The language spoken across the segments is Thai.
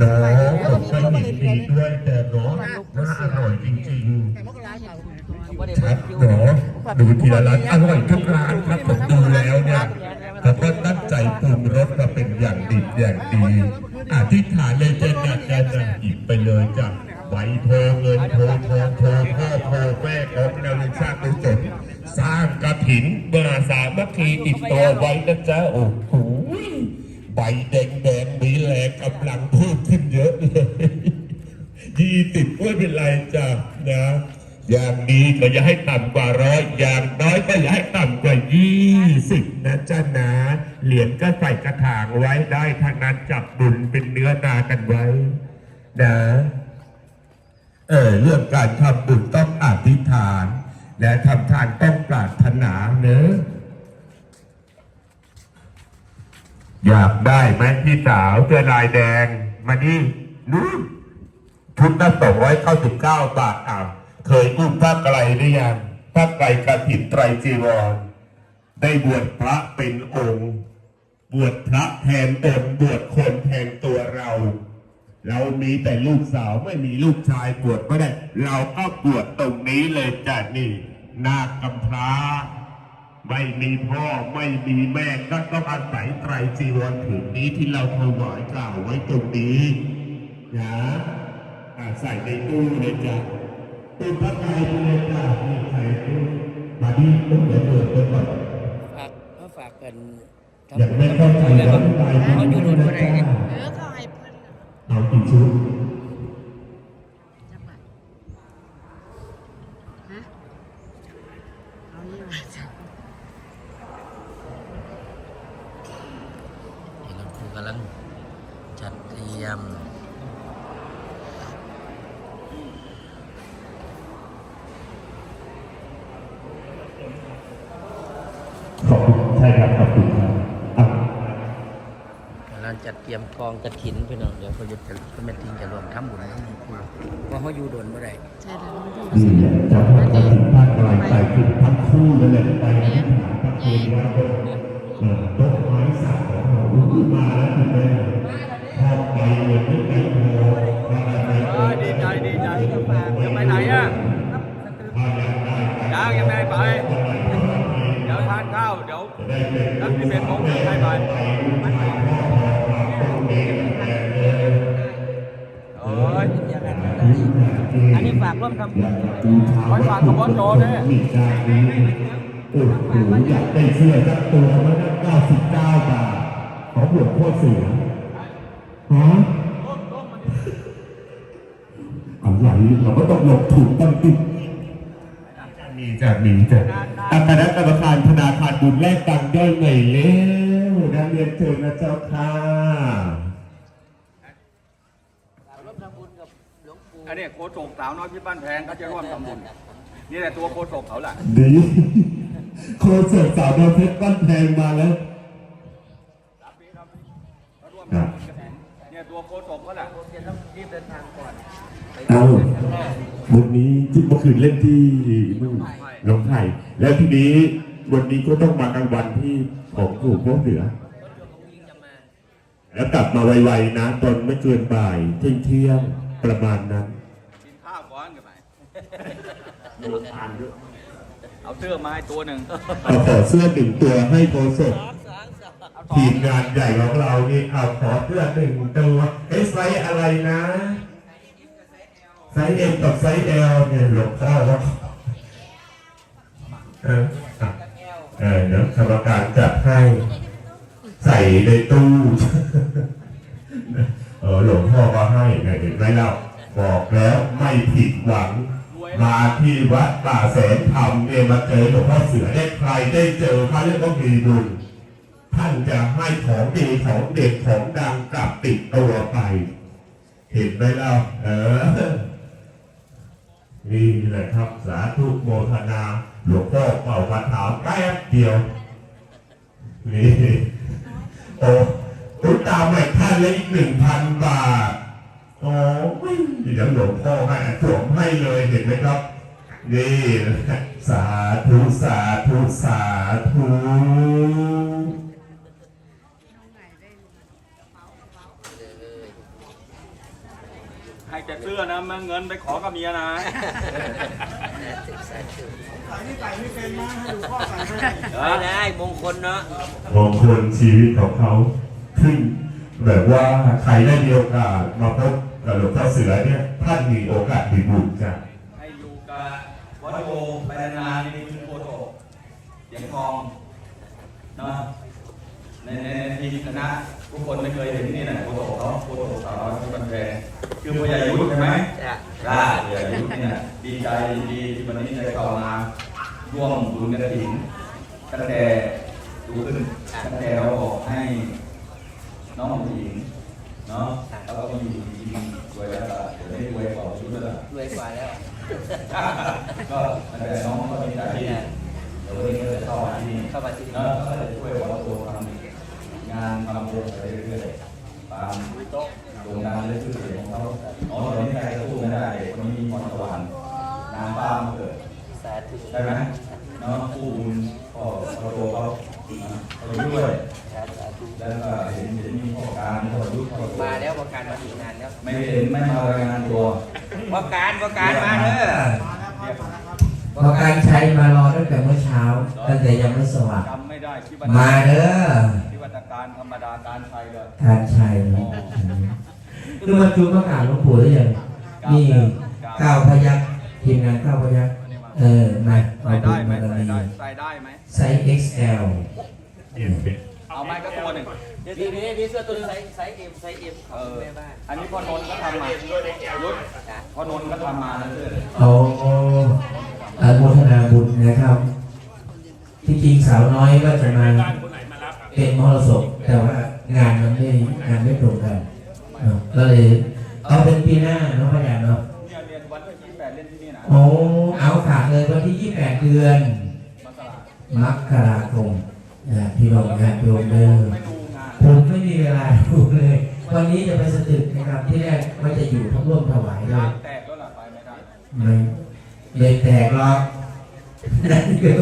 น้องผมก็ยินดีด้วยแต่เนาะน่าอร่อยจริงๆครับเนาะดูทีละร้านอร่อยทุกร้านครับผมดูแล้วเนี่ยแล้วก็ตั้งใจปรุงรสมาเป็นอย่างดีอย่างดีอธิษฐานเลยเจนนะเจนนะหยิบไปเลยจ้ะไว้โทเงินโททองโทพ่อโทแม่ของเราในชาติกุศลสร้างกระถินเมื่อสามัคคีติดตัวไว้นะจ๊ะโอ้โห ใบแดงแดงมีแรงกำลังเพิ่มขึ้นเยอะเลยยี่สิบไม่เป็นไรจ้ะนะอย่างดีก็อย่าให้ต่ำกว่าร้อยอย่างน้อยก็อย่าให้ต่ำกว่ายี่สิบนะจ้านะเหรียญก็ใส่กระถางไว้ได้ทางนั้นจับบุญเป็นเนื้อนากันไว้ นะเออเรื่องการทำบุญต้องอธิษฐาน และทำทานต้องปรารถนาเนอะ อยากได้ไหมพี่สาวเสื้อลายแดง มานี่นู่นชุดละสองร้อยเก้าสิบเก้าบาทอะเคยอุ้มพระไกรหรือยังพระไกรกฐินไตรจีวร ได้บวชพระเป็นองค์ บวชพระแทนตนบวชคนแทนตัวเรา เรามีแต่ลูกสาวไม่มีลูกชายบวชไม่ได้ เราก็บวชตรงนี้เลยจ้ะนี่นาคกำพร้า ไม่มีพ่อไม่มีแม่ก็ต้องอาศัยไตรจีวรผืนนี้ที่เราถวายกล่าวไว้ตรงนี้นะอ่าใส่ในตู้เลยจ้ะตู้พระไตรเลยจ้ะนี่ใส่ตู้มาดีตู้เดี๋ยวเปิดไปก่อนฝากเขาฝากกันยังไม่เข้าใจแล้วร้อนใจเขาอยู่โดนบ่ได้เนี่ยเออเขาให้เพิ่นเอากี่ชุด จังหวัดฮะเอานี่มาจ้ะ เห็นครูกำลังจัดเตรียม ขอบคุณใช่ครับ ขอบคุณครับอะกำลังจัดเตรียมกองกระถินพี่น้องเดี๋ยวเขาจะจะเป็นทิ้งจะรวมทำบุญให้ครูว่าเขาอยู่โดนบ่ได้ใช่แล้วมันอยู่นี่แหละจะพาไปถึงภาคกลางไปถึงทั้งคู่นั่นแหละไปที่ฐานพระภูมิวัดเออโต๊ะ ดีใจดีใจจะไปไหนอะยังยังไม่ได้ไป เดี๋ยวทานข้าว เดี๋ยวนักที่เป็นผมจะให้ไปโอ้ยอันนี้ฝากร่วมทำบุญไว้ฝากกับพ่อโจเนี่ยมีการนี้โอ้โหอยากได้เสื้อสักตัวมันก็เก้าสิบเก้าบาทของหลวงพ่อเสือฮะ ลบถูกต้องติดมีจากมีจากคณะกรรมการธนาคารบุญแลกตังค์ย่อยหน่อยเร็วนักเรียนเชิญนะเจ้าค่ะร่วมทำบุญกับหลวงปู่อันนี้โคศกสาวน้อยที่บ้านแพงเขาจะร่วมทำบุญนี่แหละตัวโคศกเขาแหละดีโคเสิร์ฟสาวดาวเพชรบ้านแพงมาแล้ว เนี่ยตัวโคศกเขาแหละจะต้องรีบเดินทางก่อนไปเอาวันนี้ที่เมื่อคืนเล่นที่นู่นหนองไผ่แล้วทีนี้วันนี้ก็ต้องมากลางวันที่ของถูกพวกเหนือ แล้วกลับมาไวๆนะ ตอนไม่เกินบ่ายเที่ยงเที่ยงๆประมาณนั้นกินข้าวก่อนกันไหมโดนทานด้วยเอาเสื้อมาให้ตัวหนึ่งเอาขอเสื้อหนึ่งตัวให้โคศก ทีมงานใหญ่ของเรานี่เอาขอเสื้อหนึ่งตัวเอ้ไซส์อะไรนะไซส์เอ็มกับไซส์เอลเนี่ยหลวงพ่อว่าเออเออเดี๋ยวกรรมการจัดให้ ใส่ในตู้เออหลวงพ่อก็ให้เนี่ยเห็นไหมเราบอกแล้วไม่ผิดหวัง มาที่วัดป่าแสนธรรมเนี่ยมาเจอหลวงพ่อเสือได้ใครได้เจอเขาเรียกว่ามีบุญ ท่านจะให้ของดีของเด็ดของดังกลับติดตัวไป เห็นไหมเล่าเออ นี่แหละครับสาธุโมทนาหลวงพ่อเป่าคาถาแป๊บเดียว นี่ โอ้ตุตาใหม่ท่านเลยอีกหนึ่งพันบาทโอ้ยเดี๋ยวหลวงพ่อให้สวมให้เลยเห็นไหมครับ นี่ สาธุ สาธุ สาธุ ให้แต่เสื้ อนะมันเงินไปขอกับเมียนะไม่ได้มงคลเนาะ มงคลชีวิตของเขาขึ้นแบบว่าใครได้มีโอกาสมาพบกับหลวงพ่อเสือเนี่ยท่านมีโอกาสดีบุญจ้ะ ให้อยู่กับวัดโพไปนานๆนี่คือโพโตเสียงทองเนาะในในใน ทีมคณะทุกคนไม่เคยเห็นนี่นะโพโตเนาะโพโตสาวน้อยที่บันแพงคือพ่อใหญ่ยุทธใช่ไหมจ้ะล่าพ่อใหญ่ยุทธเนี่ยดีใจดีที่วันนี้ได้เข้ามาร่วมบุญกระถิ่นตั้งแต่ดูขึ้นตั้งแต่เราบอกให้น้องผู้หญิงเนาะแล้วก็มีอยู่ดีๆรวยแล้วล่ะเดี๋ยวนี้รวยกว่ายุทธแล้วล่ะรวยกว่าแล้ว ก็ตั้งแต่น้องก็มีใจที่เดี๋ยววันนี้ก็จะเข้ามาที่นี่เข้ามาที่นี่แล้วก็จะช่วยวัดโพทำ งานทำวงไปเรื่อยๆตามโรงงานและชื่อเสียงของเขาอ๋อตอนนี้ใครก็พูดไม่ได้คนนี้มีพรสวรรค์นางฟ้ามาเกิดใช่ไหมเนาะผู้บุญพ่อพระโตเขานะเขาด้วยแล้วก็เห็นเห็นมีพ่อการพ่อยุทธพ่อมาแล้วประการมาถึงนานแล้วไม่เห็นไม่มารายงานตัวประการประการมาเด้อเรียกพอการใช้มารอตั้งแต่เมื่อเช้าตั้งแต่ยังไม่สว่างจำไม่ได้ที่วัมาเด้อ การธรรมดาการชัยเลยการชัยคือมาจูประกาศหลวงปู่หรือยังนี่เก้าพยักทีมงานเก้าพยักเออมาใส่เอาบุได้ญไหมบารใส่มีได้ใส่ได้ไหมไซส์ XL เอาไม้ก็ตัวหนึ่งเดี๋ยวทีนี้มีเสื้อตัวนึงไซส์ไซส์เอ็มไซส์เอ็มขเอองอแม่บ้านอันนี้พ่อนนท์ก็ทำมายุทธพ่อนนท์ก็ทำมานะเพื่อนเอาอนุโมทนาบุญนะครับ ที่จริงสาวน้อยก็จะมา เป็นมรสพแต่ว่างานมันไม่งานไม่ตรงกันเนอะก็เลยเอาเป็นปีหน้าเนาะพยานเนาะเนี่ยเรียนวันที่ยี่แปดเนที่นี่นะโอ้เอาฝากเลยวันที่ 28 เดือนมาสลาดมกราคมนะพี่น้องงานโยมเด้อไม่ดูงานผมไม่มีเวลาดูเลย วันนี้จะไปสตึกนะครับที่แรกว่าจะอยู่ทั้งร่วมถวายเลยแตกแล้วล่ะไปไม่ได้ไม่เลยแตกหรอกนั่นคือ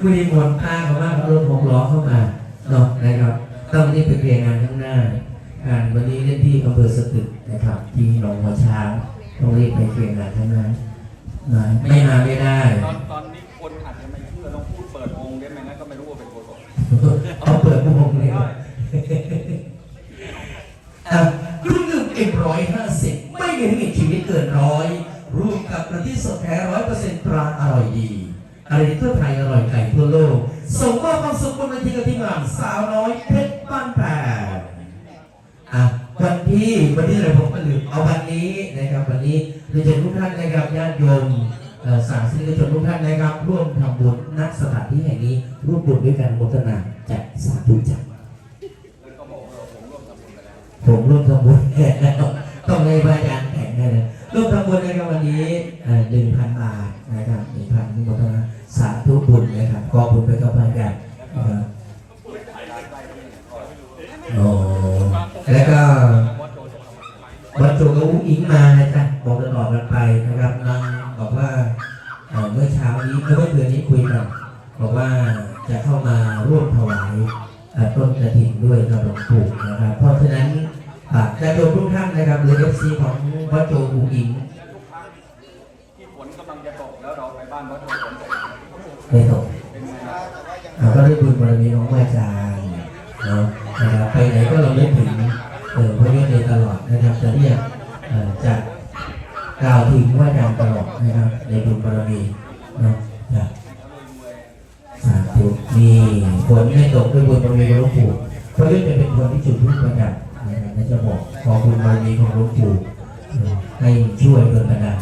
คุณนิมนต์พาเขามาเอารถหกล้อเข้ามา เนาะนะครับต้องรีบไปเคลียร์งานข้างหน้า งานวันนี้เล่นที่อำเภอสตึกนะครับที่หนองหัวช้างต้องรีบไปเคลียร์งานข้างหน้านะไม่มาไม่ได้ ตอนตอนนี้คนอาจจะไม่เชื่อต้องพูดเปิดองค์ได้ไหมงั้นก็ไม่รู้ว่าเป็นโกศลเอาเปิดวงเลยอะเครื่องดื่มเอ็มร้อยห้าสิบไม่มีให้ชีวิตเกินร้อยร่วมกับกะทิสดแท้ร้อยเปอร์เซ็นต์ตราอร่อยดี อะไรทั่วไทยอร่อยไก่ทั่วโลกส่งมอบความสุขบนเวทีกับทีมงานสาวน้อยเพชรบ้านแพงอะวันที่วันที่อะไรผมก็ลืมเอาวันนี้นะครับวันนี้เรียนเชิญทุกท่านนะครับญาติโยมสาธุชนทุกท่านนะครับ ร่วมทำบุญณสถานที่แห่งนี้ร่วมบุญด้วยกันโมทนาจัดสาธุจักผมร่วมทำบุญแล้วต้องให้พระอาจารย์แข่งให้เลยร่วมทำบุญนะครับวันนี้หนึ่งพันบาทนะครับหนึ่งพันที่โมทนา สาธุบุญนะครับขอบุญไปกับพระอาจารย์นะครับโอ้แล้วก็วัตถุก็อุ้งอิงมานะจ๊ะบอกกันออกกันไปนะครับนางบอกว่าเมื่อเช้านี้เมื่อเดือนนี้คุยกันบอกว่าจะเข้ามาร่วมถวายต้นกระถิ่นด้วยกับหลวงปู่นะครับ เพราะฉะนั้นฝากญาติโยมทุกท่านนะครับหรือเอฟซีของวัดโจอุ้งอิง ที่ฝนกำลังจะตกแล้วเราไปบ้านวัดโพฝนตก ไม่ตกเราก็ได้บุญบารมีของอาจารย์เนาะครับไปไหนก็เราได้ถึงเออพระเยซูตลอดนะครับจะเรียกจะกล่าวถึงว่าอาจารย์ตลอดนะครับในบุญบารมีเนาะสาธุมีฝนไม่ตกด้วยบุญบารมีของหลวงปู่พระเยซูจะเป็นคนที่จุดทูปประดับนะครับและจะบอกขอบุญบารมีของหลวงปู่ให้ช่วยโดนบันดาล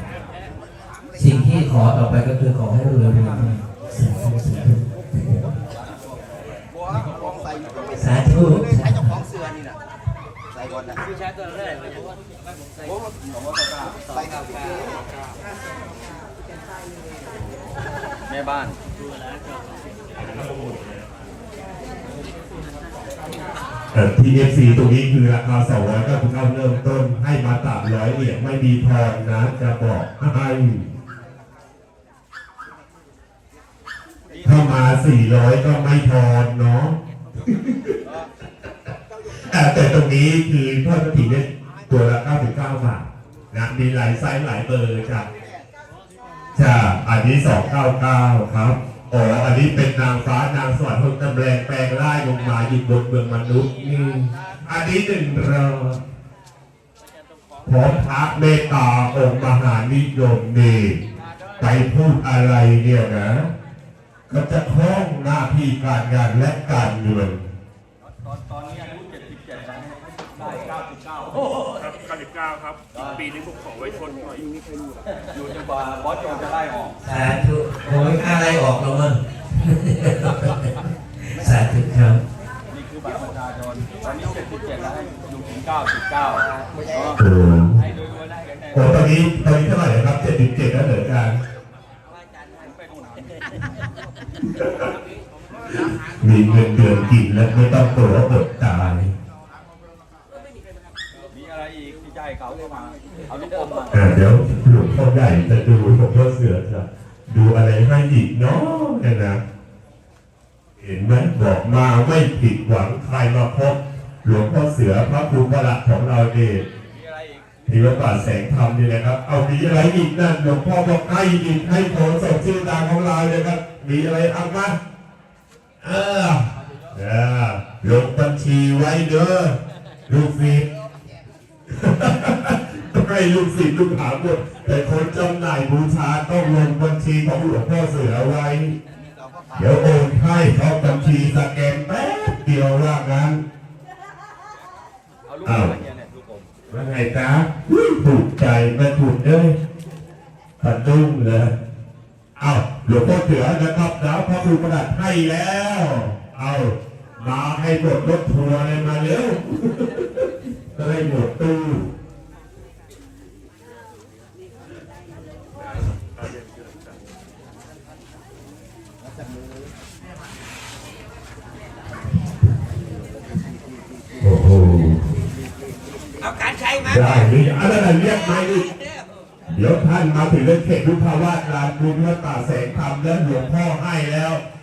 สิ่งที่ขอต่อไปก็คือขอให้รวยรวย สาธุสาธุสาธุใช้เจ้าของเสือนี่นะใส่ก่อนนะผู้ชายตัวนั้นเลยเพราะว่าใส่ผมผมว่าตะกร้าใส่กับแม่บ้านเอ่อ TFC ตรงนี้คือราคา299เริ่มต้นให้มาตัดร้อยเหรียญไม่มีทอนนะจะบอกให้ ถ้ามา400ก็ไม่ทอนเนาะแต่ตรงนี้คือทอดกระถิ่นเนี่ยตัวละ99บาทนะมีหลายไซส์หลายเบอร์จ้ะจ้ะอันนี้สองเก้าเก้าครับอ๋ออันนี้เป็นนางฟ้านางสวรรค์คนตำแรงแปลงร่ายลงมาอยู่บนเมืองมนุษย์นี่อันนี้หนึ่งรอพร้อมพระเมตตาองค์มหานิยมนี่ไปพูดอะไรเนี่ยนะ ก็จะคล่องหน้าที่การงานและการเงินตอนตอนนี้อายุ77แล้วได้99ครับ99ครับ ปีนี้ผมขอไว้ชนหน่อยอยู่จนกว่าบอสโจจะไล่ออกสาธุโอ้ยอะไรออกเรามั้งสาธุครับนี่คือบัตรประชาชนตอนนี้77แล้วให้อยู่ถึง99เนาะโอ้ให้ดูดูได้กันแน่โหตอนนี้ตอนนี้เท่าไหร่ครับเจ็ดสิบเจ็ดแล้วเหรออาจารย์ มีเงินเดือนกินแล้วไม่ต้องตัวอดตาย มีอะไรอีกที่ใจเขาเข้ามา เอาลูกอมมาอ่าเดี๋ยวหลวงพ่อใหญ่จะดูหลวงพ่อเสือจะดูอะไรให้อีกเนาะเนี่ยนะ เห็นไหมบอกมาไม่ผิดหวังใครมาพบหลวงพ่อเสือพระครูประหลัดของเราเอง มีอะไรอีกที่วัดป่าแสงธรรมนี่นะครับ เอามีอะไรอีกนั่นหลวงพ่อบอกให้อีกให้โผล่ส่งชื่อดังของเราเลยครับ มีอะไรเอามาเออเออลงบัญชีไว้เด้อลูกศิษย์ต้องให้ลูกศิษย์ลูกหาหมดแต่คนจำหน่ายบูชาต้องลงบัญชีของหลวงพ่อเสือไว้ เดี๋ยวโอนให้เขาบัญชีสแกนแป๊บเดียวว่างั้นเอาลูกอมมาเนี่ยเนี่ยลูกอมว่าไงจ๊ะอุ๊ยถูก ใจแม่ทุนเอ้ยตันดุ้งเลยเอาหลวงพ่อเสือนะครับแล้วพระครูประดับให้แล้ว เอามาให้หมดรถทัวร์เลยมาเร็วก็ได้หมดตู้โอ้โห เอาการใช้มา ได้มีอะไรเรียกมาอีกเดี๋ยวท่านมาถึงเรื่องเขตรุภาวาสลานบุญวัดป่าแสงธรรมและหลวงพ่อให้แล้ว